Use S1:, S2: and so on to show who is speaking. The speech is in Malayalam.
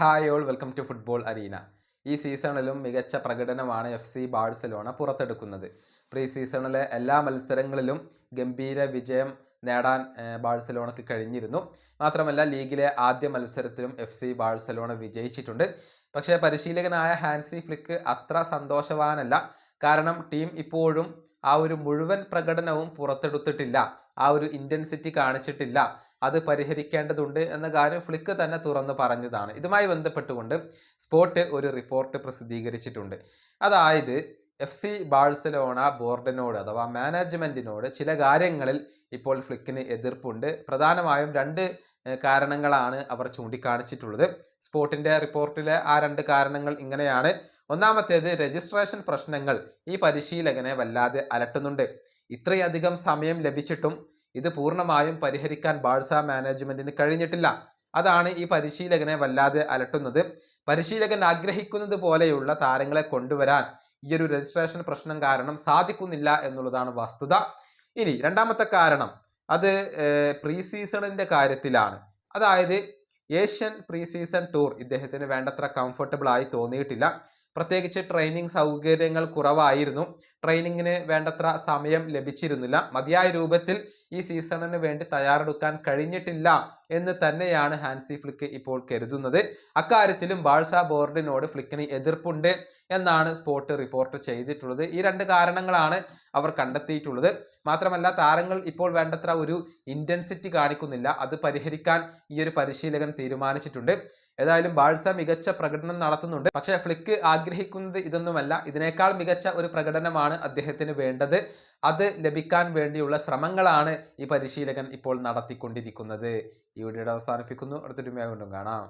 S1: Hi all welcome to football arena. ഈ സീസണിലും മികച്ച പ്രകടനമാണ് എഫ് സി ബാഴ്സലോണ പുറത്തെടുക്കുന്നത്. പ്രീ സീസണിലെ എല്ലാ മത്സരങ്ങളിലും ഗംഭീര വിജയം നേടാൻ ബാഴ്സലോണയ്ക്ക് കഴിഞ്ഞിരുന്നു. മാത്രമല്ല ലീഗിലെ ആദ്യ മത്സരത്തിലും എഫ് സി ബാഴ്സലോണ വിജയിച്ചിട്ടുണ്ട്. പക്ഷേ പരിശീലകനായ ഹാൻസി ഫ്ലിക്ക് അത്ര സന്തോഷവാനല്ല. കാരണം ടീം ഇപ്പോഴും ആ ഒരു മുഴുവൻ പ്രകടനവും പുറത്തെടുത്തിട്ടില്ല. ആ ഒരു ഇന്റൻസിറ്റി കാണിച്ചിട്ടില്ല. അത് പരിഹരിക്കേണ്ടതുണ്ട് എന്ന കാര്യം ഫ്ലിക്ക് തന്നെ തുറന്നു പറഞ്ഞതാണ്. ഇതുമായി ബന്ധപ്പെട്ടുകൊണ്ട് സ്പോട്ട് ഒരു റിപ്പോർട്ട് പ്രസിദ്ധീകരിച്ചിട്ടുണ്ട്. അതായത് എഫ് സി ബാഴ്സലോണ ബോർഡിനോട് അഥവാ മാനേജ്മെന്റിനോട് ചില കാര്യങ്ങളിൽ ഇപ്പോൾ ഫ്ലിക്കിന് എതിർപ്പുണ്ട്. പ്രധാനമായും രണ്ട് കാരണങ്ങളാണ് അവർ ചൂണ്ടിക്കാണിച്ചിട്ടുള്ളത്. സ്പോർട്ടിന്റെ റിപ്പോർട്ടിലെ ആ രണ്ട് കാരണങ്ങൾ ഇങ്ങനെയാണ്. ഒന്നാമത്തേത് രജിസ്ട്രേഷൻ പ്രശ്നങ്ങൾ ഈ പരിശീലകനെ വല്ലാതെ അലട്ടുന്നുണ്ട്. ഇത്രയധികം സമയം ലഭിച്ചിട്ടും ഇത് പൂർണമായും പരിഹരിക്കാൻ ബാഴ്സ മാനേജ്മെന്റിന് കഴിഞ്ഞിട്ടില്ല. അതാണ് ഈ പരിശീലകനെ വല്ലാതെ അലട്ടുന്നത്. പരിശീലകൻ ആഗ്രഹിക്കുന്നത് പോലെയുള്ള താരങ്ങളെ കൊണ്ടുവരാൻ ഈ ഒരു രജിസ്ട്രേഷൻ പ്രശ്നം കാരണം സാധിക്കുന്നില്ല എന്നുള്ളതാണ് വസ്തുത. ഇനി രണ്ടാമത്തെ കാരണം അത് പ്രീ സീസണിന്റെ കാര്യത്തിലാണ്. അതായത് ഏഷ്യൻ പ്രീ സീസൺ ടൂർ ഇദ്ദേഹത്തിന് വേണ്ടത്ര കംഫർട്ടബിൾ ആയി തോന്നിയിട്ടില്ല. പ്രത്യേകിച്ച് ട്രെയിനിങ് സൗകര്യങ്ങൾ കുറവായിരുന്നു. ട്രെയിനിങ്ങിന് വേണ്ടത്ര സമയം ലഭിച്ചിരുന്നില്ല. മതിയായ രൂപത്തിൽ ഈ സീസണിന് വേണ്ടി തയ്യാറെടുക്കാൻ കഴിഞ്ഞിട്ടില്ല എന്ന് തന്നെയാണ് ഹാൻസി ഫ്ലിക്ക് ഇപ്പോൾ കരുതുന്നത്. അക്കാര്യത്തിലും ബാഴ്സ ബോർഡിനോട് ഫ്ലിക്കിന് എതിർപ്പുണ്ട് എന്നാണ് സ്പോർട്ട് റിപ്പോർട്ട് ചെയ്തിട്ടുള്ളത്. ഈ രണ്ട് കാരണങ്ങളാണ് അവർ കണ്ടെത്തിയിട്ടുള്ളത്. മാത്രമല്ല താരങ്ങൾ ഇപ്പോൾ വേണ്ടത്ര ഒരു ഇന്റൻസിറ്റി കാണിക്കുന്നില്ല. അത് പരിഹരിക്കാൻ ഈ ഒരു പരിശീലകൻ തീരുമാനിച്ചിട്ടുണ്ട്. ഏതായാലും ബാഴ്സ മികച്ച പ്രകടനം നടത്തുന്നുണ്ട്. പക്ഷേ ഫ്ലിക്ക് ആഗ്രഹിക്കുന്നത് ഇതൊന്നുമല്ല. ഇതിനേക്കാൾ മികച്ച ഒരു പ്രകടനമാണ് അദ്ദേഹത്തിന് വേണ്ടത്. അത് ലഭിക്കാൻ വേണ്ടിയുള്ള ശ്രമങ്ങളാണ് ഈ പരിശീലകൻ ഇപ്പോൾ നടത്തിക്കൊണ്ടിരിക്കുന്നത്. ഈ വീഡിയോയുടെ അവസാനിപ്പിക്കുന്നു. അടുത്തൊരു വീണ്ടും കാണാം.